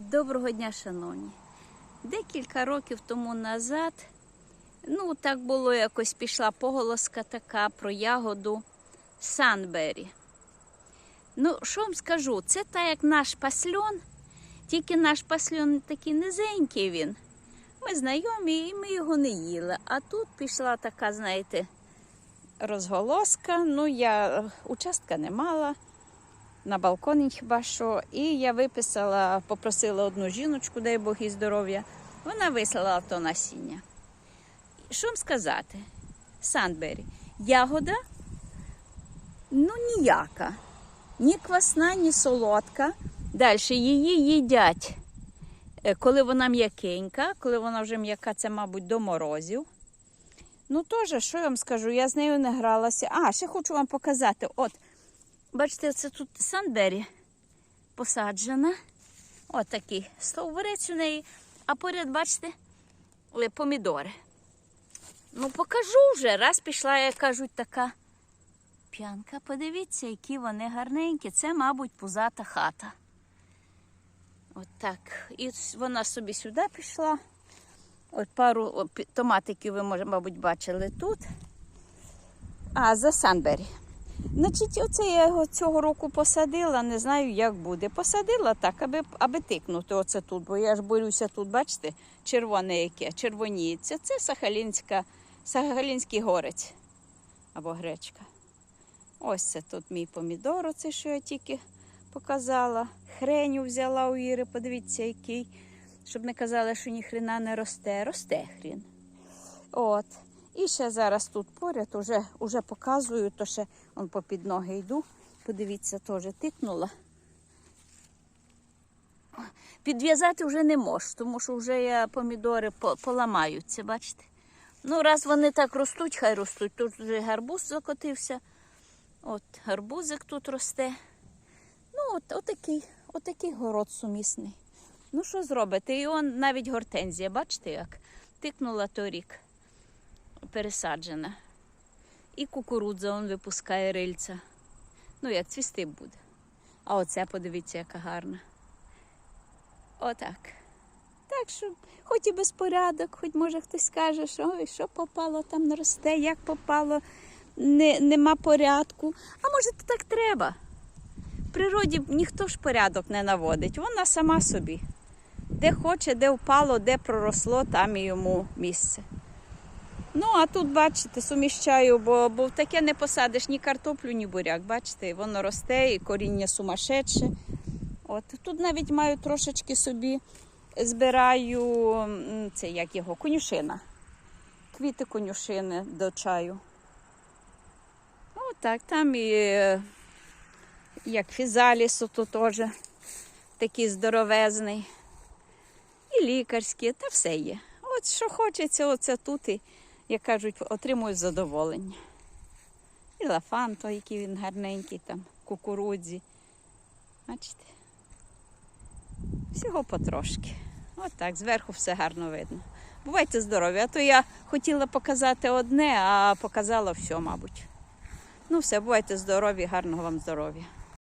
Доброго дня, шановні. Декілька років тому назад, ну так було якось пішла поголоска така про ягоду Санбері. Ну, що вам скажу, це так як наш пасльон, тільки наш пасльон такий низенький він. Ми знайомі і ми його не їли. А тут пішла така, знаєте, розголоска. Ну, я е, участка не мала на балконі хіба що. І я виписала, попросила одну жіночку, дай Бог їй здоров'я. Вона вислала то насіння. Що вам сказати? Санбері. Ягода ну ніяка. Ні квасна, ні солодка. Далі її їдять, е, коли вона м'якенька, коли вона вже м'яка, це, мабуть, до морозів. Ну, теж, що я вам скажу, я з нею не гралася. А, ще хочу вам показати. От, Бачите, це тут Санбері посаджена. От такий стовбурець у неї. А поряд, бачите, е, помідори. Ну, покажу вже. Раз пішла, як кажуть, така п'янка. Подивіться, які вони гарненькі. Це, мабуть, пузата хата. От так. І вона собі сюди пішла. От пару томатиків ви, мабуть, бачили тут. А, за Санбері. Значить, оце я його цього року посадила, не знаю, як буде. Посадила так, аби, аби тикнути оце тут, бо я ж борюся тут, бачите, червоне яке, червоніється. Це Сахалінська, Сахалінський горець або гречка. Ось це тут мій помідор, оце що я тільки показала. Хреню взяла у Іри, подивіться, який. Щоб не казали, що ні хрена не росте. Росте хрін. От. І ще зараз тут поряд уже, уже показую, то ще он попід ноги йду. Подивіться, теж тикнула. Підв'язати вже не можу, тому що вже я помідори поламаються, бачите? Ну, раз вони так ростуть, хай ростуть. Тут вже гарбуз закотився. От гарбузик тут росте. Ну, от, отакий, отакий город сумісний. Ну, що зробити? І он навіть гортензія, бачите, як тикнула торік пересаджена. І кукурудза он випускає рильця. Ну, як цвісти буде. А оце подивіться, яка гарна. Отак. Так що, хоч і безпорядок, хоч може хтось скаже, що ой, що попало, там не росте, як попало, не, нема порядку. А може, то так треба. В природі ніхто ж порядок не наводить, вона сама собі. Де хоче, де впало, де проросло, там і йому місце. Ну, а тут, бачите, суміщаю, бо, бо в таке не посадиш ні картоплю, ні буряк. Бачите, воно росте, і коріння сумасшедше. От тут навіть маю трошечки собі збираю це як його, конюшина. Квіти конюшини до чаю. Отак, там і як фізаліс, то теж такий здоровезний. І лікарські, та все є. От що хочеться, оце тут і, як кажуть, отримую задоволення. І лафанто, який він гарненький, там, кукурудзі. Бачите? Всього потрошки. От так, зверху все гарно видно. Бувайте здорові, а то я хотіла показати одне, а показала все, мабуть. Ну все, бувайте здорові, гарного вам здоров'я.